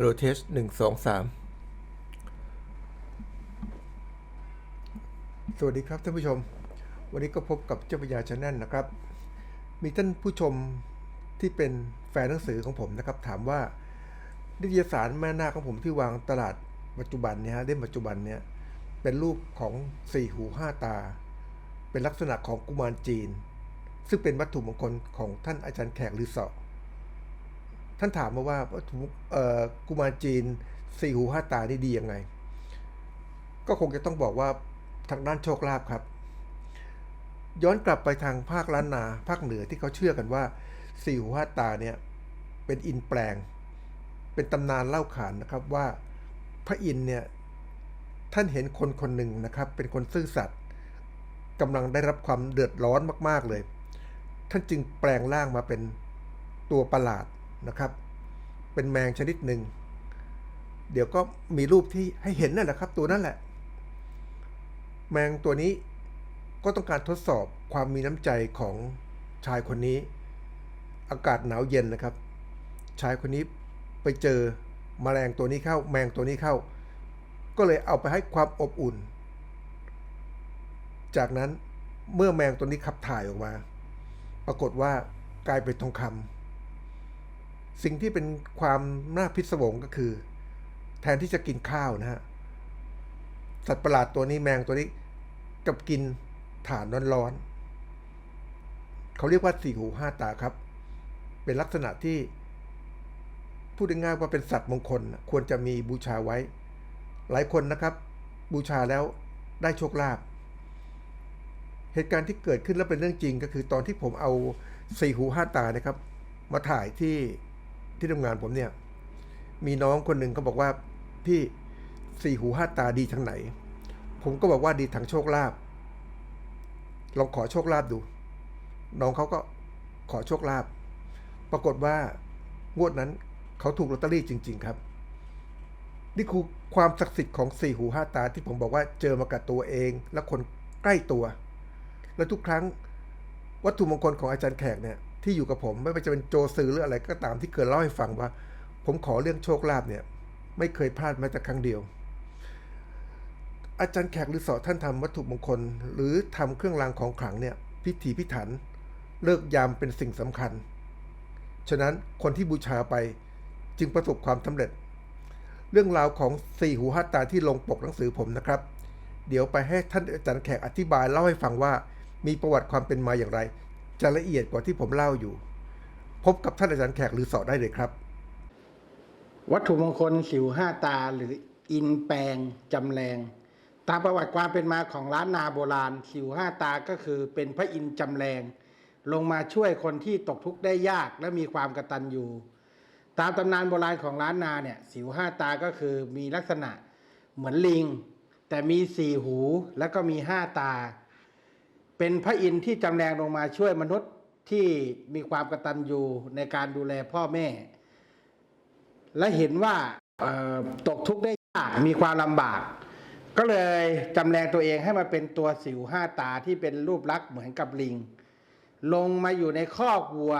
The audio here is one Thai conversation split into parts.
ฮัลโหลเทสหนึ่งสองสามสวัสดีครับท่านผู้ชม วันนี้ก็พบกับเจ้าพญาชาแนลนะครับ มีท่านผู้ชมที่เป็นแฟนหนังสือของผมนะครับ ถามว่านิตยสารแม่นาคของผมที่วางตลาดปัจจุบันเนี่ยฮะเล่มปัจจุบันเนี่ยเป็นรูปของสี่หูห้าตา เป็นลักษณะของกุมารจีน ซึ่งเป็นวัตถุมงคลของท่านอาจารย์แขกลือเสอ ท่านถามมาว่ากุมารจีนสี่หูห้าตานี่ดียังไง ก็คงจะต้องบอกว่าทางด้านโชคลาภครับ ย้อนกลับไปทางภาคล้านนาภาคเหนือที่เขาเชื่อกันว่าสี่หูห้าตาเนี่ยเป็นอินแปลง เป็นตำนานเล่าขานนะครับว่าพระอินเนี่ยท่านเห็นคนคนหนึ่งนะครับ เป็นคนซื่อสัตย์กำลังได้รับความเดือดร้อนมาก ๆเลย ท่านจึงแปลงร่างมาเป็นตัวประหลาด นะครับ เป็นแมงชนิดหนึ่ง เดี๋ยวก็มีรูปที่ให้เห็นนั่นแหละครับ ตัวนั่นแหละ แมงตัวนี้ก็ต้องการทดสอบความมีน้ำใจของชายคนนี้ อากาศหนาวเย็นนะครับ ชายคนนี้ไปเจอมแมลงตัวนี้เข้า แมงตัวนี้เข้า ก็เลยเอาไปให้ความอบอุ่น จากนั้นเมื่อแมงตัวนี้ขับถ่ายออกมา ปรากฏว่ากลายเป็นทองคำ สิ่งที่เป็นความน่าพิศวงก็คือ แทนที่จะกินข้าวนะฮะ สัตว์ประหลาดตัวนี้แมงตัวนี้กับกินถ่านร้อนๆเขาเรียกว่าสี่หูห้าตาครับ เป็นลักษณะที่ พูดง่ายๆว่าเป็นสัตว์มงคล ควรจะมีบูชาไว้ หลายคนนะครับ บูชาแล้วได้โชคลาภเหตุการณ์ที่เกิดขึ้นแล้วเป็นเรื่องจริงก็คือตอนที่ผมเอาสี่หูห้าตานะครับ มาถ่ายที่ ที่ทำงานผมเนี่ย มีน้องคนหนึ่งก็บอกว่าพี่สี่หูห้าตาดีทางไหน ผมก็บอกว่าดีทางโชคลาภลองขอโชคลาภดู น้องเขาก็ขอโชคลาภปรากฏว่างวดนั้นเขาถูกลอตเตอรี่จริง ๆ ครับ นี่คือความศักดิ์สิทธิ์ของสี่หูห้าตาที่ผมบอกว่าเจอมากับตัวเอง และคนใกล้ตัว และทุกครั้งวัตถุมงคลของอาจารย์แขกเนี่ย ที่อยู่กับผมไม่ว่าจะเป็นโจซื้อหรืออะไรก็ตามที่เคยเล่าให้ฟังว่า ผมขอเรื่องโชคลาภเนี่ย ไม่เคยพลาดแม้แต่ครั้งเดียว อาจารย์แขกหรือสอท่านทำวัตถุมงคล หรือทำเครื่องรางของขลังเนี่ย พิถีพิถัน เลิกยามเป็นสิ่งสำคัญ ฉะนั้นคนที่บูชาไปจึงประสบความสำเร็จ เรื่องราวของสี่หูห้าตาที่ลงปกหนังสือผมนะครับ เดี๋ยวไปให้ท่านอาจารย์แขกอธิบายเล่าให้ฟังว่ามีประวัติความเป็นมาอย่างไร จะละเอียดกว่าที่ผมเล่าอยู่ พบกับท่านอาจารย์แขกหรือสอได้เลยครับ วัตถุมงคลสิวห้าตาหรืออินแปลงจำแรง ตามประวัติความเป็นมาของล้านนาโบราณ สิวห้าตาก็คือเป็นพระอินจำแรง ลงมาช่วยคนที่ตกทุกข์ได้ยากและมีความกระตัญญูตามตำนานโบราณของล้านนาเนี่ยสิวห้าตาก็คือมีลักษณะเหมือนลิง แต่มีสี่หูแล้วก็มีห้าตา เป็นพระอินทร์ที่จำแรงลงมาช่วยมนุษย์ที่มีความกตัญญูในการดูแลพ่อแม่ และเห็นว่าเอ่อตกทุกข์ได้ยากมีความลำบาก ก็เลยจำแรงตัวเองให้มาเป็นตัวสิวห้าตาที่เป็นรูปลักษณ์เหมือนกับลิง ลงมาอยู่ในคอกวัว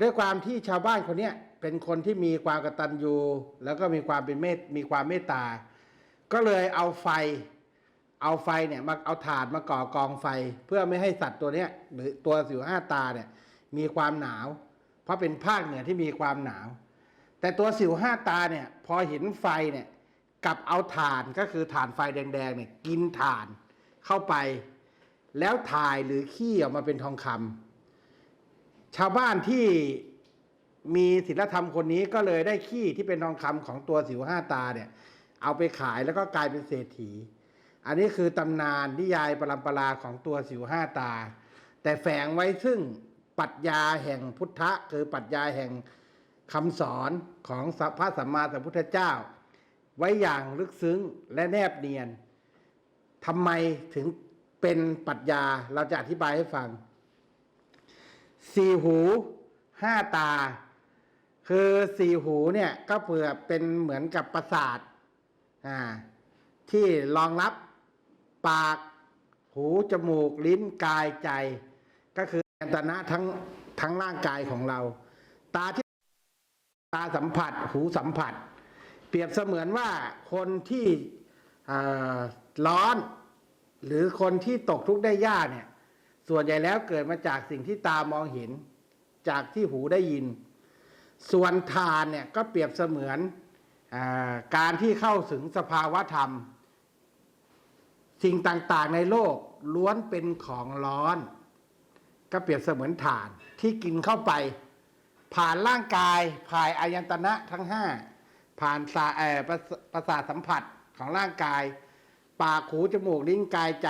ด้วยความที่ชาวบ้านคนเนี้ยเป็นคนที่มีความกตัญญูแล้วก็มีความเป็นเมตมีความเมตตา ก็เลยเอาไฟ เอาไฟเนี่ยมาเอาถ่านมาก่อกองไฟ เพื่อไม่ให้สัตว์ตัวเนี้ยหรือตัวสิวห้าตาเนี่ยมีความหนาว เพราะเป็นภาคเหนือที่มีความหนาว แต่ตัวสิวห้าตาเนี่ยพอเห็นไฟเนี่ยกับเอาถ่านก็คือถ่านไฟแดงๆเนี่ยกินถ่านเข้าไป แล้วถ่ายหรือขี้ออกมาเป็นทองคำชาวบ้านที่มีศีลธรรมคนนี้ก็เลยได้ขี้ที่เป็นทองคำของตัวสิวห้าตาเนี่ยเอาไปขายแล้วก็กลายเป็นเศรษฐี อันนี้คือตำนานนิยายปรัมปราของตัวสิวห้าตา แต่แฝงไว้ซึ่งปรัชญาแห่งพุทธะ คือปรัชญาแห่งคำสอนของพระสัมมาสัมพุทธเจ้า ไว้อย่างลึกซึ้งและแนบเนียนทำไมถึงเป็นปรัชญาเราจะอธิบายให้ฟัง สี่หูห้าตา คือสี่หูเนี่ยก็เผื่อเป็นเหมือนกับประสาทอ่าที่รองรับ ปาก หูจมูก ลิ้นกายใจ ก็คืออายตนะทั้งทั้งร่างกายของเรา ตาที่ตาสัมผัส หูสัมผัส เปรียบเสมือนว่าคนที่อ่าร้อน หรือคนที่ตกทุกข์ได้ยากเนี่ย ส่วนใหญ่แล้วเกิดมาจากสิ่งที่ตามองเห็น จากที่หูได้ยิน ส่วนทานเนี่ยก็เปรียบเสมือนอาการที่เข้าถึงสภาวะธรรม สิ่งต่างๆในโลกล้วนเป็นของร้อน ก็เปรียบเสมือนฐานที่กินเข้าไป ผ่านร่างกายผ่านอายตนะทั้งห้าผ่านสาเอ่อประสประสาทสัมผัสของร่างกาย ปากหูจมูกลิ้นกายใจ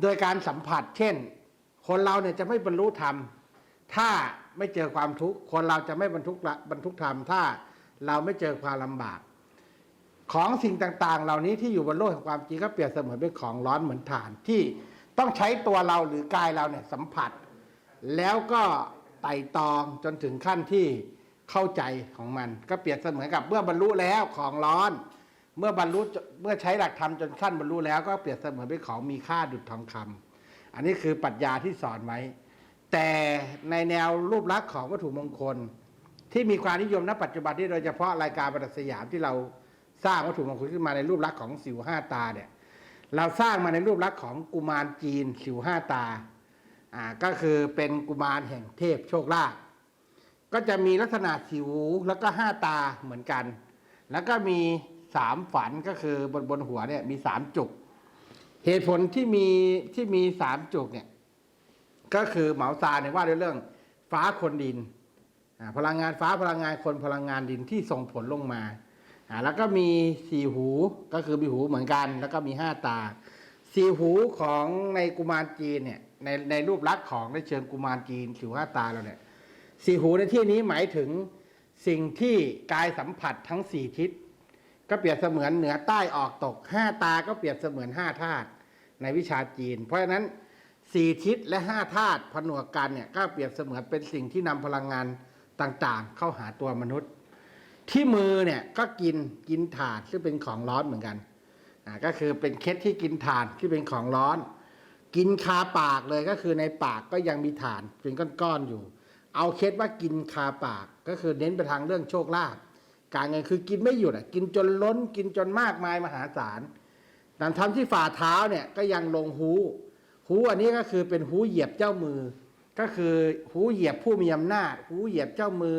โดยการสัมผัส เช่น คนเราเนี่ยจะไม่บรรลุธรรม ถ้าไม่เจอความทุกข์คนเราจะไม่บรรทุกบรรทุกธรรมถ้าเราไม่เจอความลำบาก ของสิ่งต่างๆ เหล่านี้ที่อยู่บนโลกแห่งความจริงก็เปรียบเสมือนเป็นของร้อนเหมือนถ่านที่ต้องใช้ตัวเราหรือกายเราเนี่ยสัมผัส แล้วก็ไต่ตองจนถึงขั้นที่เข้าใจของมัน ก็เปรียบเสมือนกับเมื่อบรรลุแล้วของร้อน เมื่อบรรลุเมื่อใช้หลักธรรมจนขั้นบรรลุแล้วก็เปรียบเสมือนเป็นของมีค่าดุจทองคำอันนี้คือปรัชญาที่สอนไว้ แต่ในแนวรูปลักษณ์ของวัตถุมงคล ที่มีความนิยมณปัจจุบันที่โดยเฉพาะรายการประดับสยามที่เรา สร้างวัตถุมงคลขึ้นมาในรูปลักษณ์ของสิวห้าตาเนี่ยเราสร้างมาในรูปลักษณ์ของกุมารจีนสิวห้าตาอ่าก็คือเป็นกุมารแห่งเทพโชคลาภก็จะมีลักษณะสิวแล้วก็ห้าตาเหมือนกัน แล้วก็มีสามฝันก็คือบนบนหัวเนี่ยมีสามจุก เหตุผลที่มีที่มีสามจุกเนี่ยก็คือเหมาซาเนี่ยว่าด้วยเรื่องฟ้าคนดิน พลังงานฟ้าพลังงานคนพลังงานดินที่ส่งผลลงมา อ่าแล้วก็มีสี่หูก็คือมีหูเหมือนกัน แล้วก็มีห้าตา สี่หูของในกุมารจีนเนี่ยในในรูปลักษณ์ของในเชิงกุมารจีนสิวห้าตาเราเนี่ยสี่หูในที่นี้หมายถึงสิ่งที่กายสัมผัสทั้งสี่ทิศ ก็เปรียบเสมือนเหนือใต้ออกตกห้าตาก็เปรียบเสมือนห้าธาตุในวิชาจีน เพราะฉะนั้นสี่ทิศและห้าธาตุผนวกกันเนี่ยก็เปรียบเสมือนเป็นสิ่งที่นำพลังงานต่างๆ เข้าหาตัวมนุษย์ ที่มือเนี่ยก็กินกินถาดซึ่งเป็นของร้อนเหมือนกันอ่าก็คือเป็นเคสที่กินถ่านที่เป็นของร้อน กินคาปากเลยก็คือในปากก็ยังมีถ่านเป็นก้อนๆอยู่ เอาเคสว่ากินคาปากก็คือเน้นไปทางเรื่องโชคลาภการเงินคือกินไม่หยุดอะกินจนล้นกินจนมากมายมหาศาลแต่ทำที่ฝ่าเท้าเนี่ยก็ยังลงหูหูอันนี้ก็คือเป็นหูเหยียบเจ้ามือ ก็คือหูเหยียบผู้มีอำนาจหูเหยียบเจ้ามือ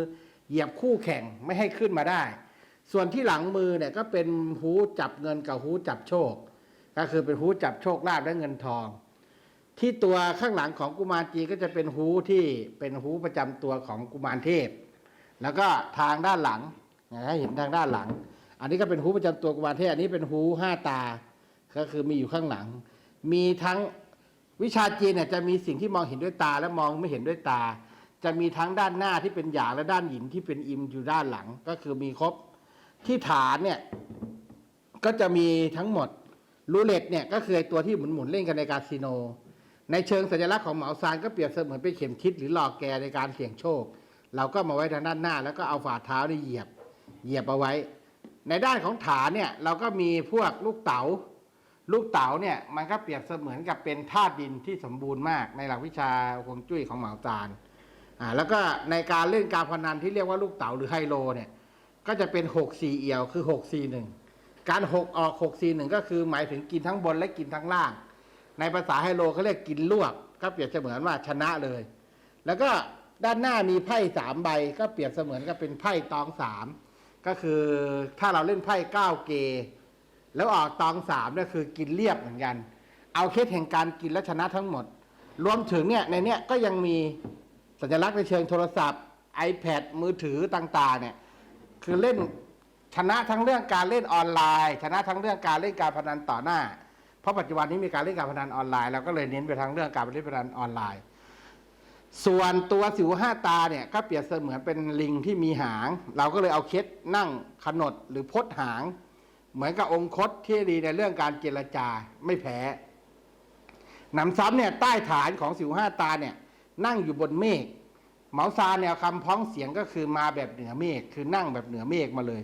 เหยียบคู่แข่งไม่ให้ขึ้นมาได้ ส่วนที่หลังมือเนี่ยก็เป็นหูจับเงินกับหูจับโชค ก็คือเป็นหูจับโชคลาภและเงินทอง ที่ตัวข้างหลังของกุมารจีก็จะเป็นหูที่เป็นหูประจำตัวของกุมารเทพ แล้วก็ทางด้านหลังนะให้เห็นทางด้านหลัง อันนี้ก็เป็นหูประจำตัวกุมารเทพอันนี้เป็นหูห้าตา ก็คือมีอยู่ข้างหลัง มีทั้งวิชาจีนเนี่ยจะมีสิ่งที่มองเห็นด้วยตาและมองไม่เห็นด้วยตา จะมีทั้งด้านหน้าที่เป็นหยางและด้านหินที่เป็นอิมอยู่ด้านหลังก็คือมีครบที่ฐานเนี่ยก็จะมีทั้งหมดรูเล็ตเนี่ยก็คือตัวที่หมุนหมุนเล่นกันในคาสิโน ในเชิงสัญลักษณ์ของเหมาซานก็เปรียบเสมือนเป็นเข็มทิศหรือหลอกแกในการเสี่ยงโชค เราก็มาไว้ทางด้านหน้า แล้วก็เอาฝ่าเท้านี่เหยียบเหยียบเอาไว้ ในด้านของฐานเนี่ยเราก็มีพวกลูกเต๋าลูกเต๋าเนี่ยมันก็เปรียบเสมือนกับเป็นธาตุดินที่สมบูรณ์มากในหลักวิชาฮวงจุ้ยของเหมาซาน อ่าแล้วก็ในการเล่นการพนันที่เรียกว่าลูกเต๋าหรือไฮโลเนี่ยก็จะเป็นหกสี่เอี่ยวคือหกสี่หนึ่งการหกออกหกสี่หนึ่งก็คือหมายถึงกินทั้งบนและกินทั้งล่าง ในภาษาไฮโลเขาเรียกกินลวก ก็เปรียบเสมือนว่าชนะเลย แล้วก็ด้านหน้ามีไพ่สามใบ ก็เปรียบเสมือนกับเป็นไพ่ตองสามก็คือถ้าเราเล่นไพ่เก้าเก แล้วออกตองสามเนี่ยคือกินเรียบเหมือนกัน เอาเคสแห่งการกินและชนะทั้งหมด รวมถึงเนี่ยในเนี้ยก็ยังมี สัญลักษณ์ในเชิงโทรศัพท์ iPad มือถือต่างๆเนี่ยคือเล่นชนะทั้งเรื่องการเล่นออนไลน์ ชนะทั้งเรื่องการเล่นการพนันต่อหน้า เพราะปัจจุบันนี้มีการเล่นการพนันออนไลน์เราก็เลยเน้นไปทางเรื่องการเล่นพนันออนไลน์ ส่วนตัวสิวห้าตาเนี่ยก็เปรียบเสมือนเป็นลิงที่มีหาง เราก็เลยเอาเคสนั่งขนดหรือพดหาง เหมือนกับองคตที่ดีในเรื่องการเจรจาไม่แพ้หนำซ้ำเนี่ยใต้ฐานของสิวห้าตาเนี่ย นั่งอยู่บนเมฆเหมาซาแนวคำพ้องเสียงก็คือมาแบบเหนือเมฆคือนั่งแบบเหนือเมฆมาเลย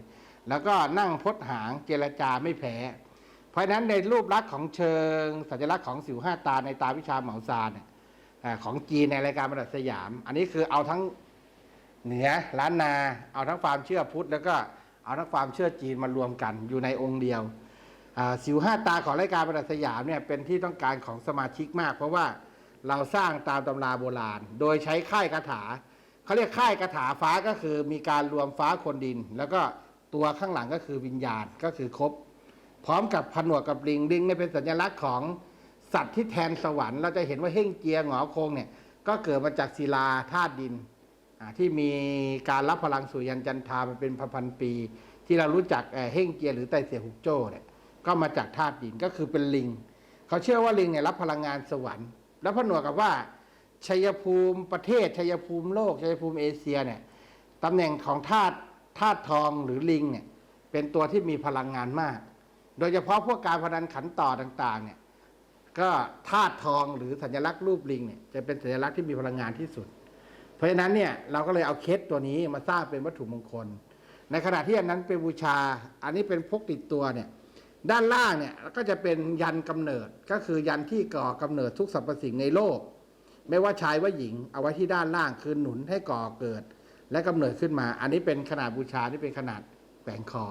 แล้วก็นั่งพดหางเจรจาไม่แพ้เพราะฉะนั้นในรูปลักษณ์ของเชิง สัญลักษณ์ของสิวห้าตาในตาวิชาเหมาซาเนี่ยของจีนในรายการประดับสยาม อันนี้คือเอาทั้งเหนือล้านนา เอาทั้งความเชื่อพุทธแล้วก็เอาทั้งความเชื่อจีนมารวมกันอยู่ในองค์เดียวสิวห้าตาของรายการประดับสยามเนี่ยเป็นที่ต้องการของสมาชิกมาก เพราะว่า เราสร้างตามตำราโบราณ โดยใช้ค่ายคาถาเขาเรียกค่ายคาถาฟ้าก็คือมีการรวมฟ้าคนดิน แล้วก็ตัวข้างหลังก็คือวิญญาณก็คือครบพร้อมกับผนวกกับลิงลิงเนี่ยเป็นสัญลักษณ์ของสัตว์ที่แทนสวรรค์เราจะเห็นว่าเฮ่งเจียหงอคงเนี่ยก็เกิดมาจากศิลาธาตุดินอ่าที่มีการรับพลังสุริยันจันทรามาเป็นพันๆปี ที่เรารู้จักเอ่อเฮ่งเจียหรือไตเสียหุกโจ้เนี่ยก็มาจากธาตุดินก็คือเป็นลิง เขาเชื่อว่าลิงเนี่ยรับพลังงานสวรรค์ แล้วผนวกกับว่าชัยภูมิประเทศชัยภูมิโลกชัยภูมิเอเชียเนี่ยตำแหน่งของธาตุธาตุทองหรือลิงเนี่ยเป็นตัวที่มีพลังงานมาก โดยเฉพาะพวกการพนันขันต่อต่างๆเนี่ยก็ธาตุทองหรือสัญลักษณ์รูปลิงเนี่ยจะเป็นสัญลักษณ์ที่มีพลังงานที่สุด เพราะฉะนั้นเนี่ยเราก็เลยเอาเคสตัวนี้มาสร้างเป็นวัตถุมงคล ในขณะที่อันนั้นเป็นบูชา อันนี้เป็นพกติดตัวเนี่ย ด้านล่างเนี่ยก็จะเป็นยันกำเนิดก็คือยันที่ก่อกำเนิดทุกสรรพสิ่งในโลก ไม่ว่าชายว่าหญิงเอาไว้ที่ด้านล่างคือหนุนให้ก่อเกิด และกำเนิดขึ้นมา อันนี้เป็นขนาดบูชาที่เป็นขนาดแขวนคอ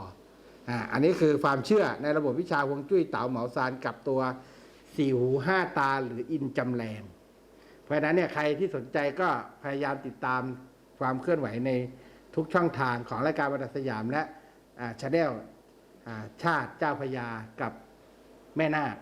อ่าอันนี้คือความเชื่อในระบบวิชาฮวงจุ้ยเต๋าเหมาซานกับตัวสี่หูห้าตาหรืออินจำแรงเพราะฉะนั้นเนี่ยใครที่สนใจก็พยายามติดตามความเคลื่อนไหวในทุกช่องทางของรายการบรรทัดสยามและชาแนล ชาติเจ้าพญากับแม่นาค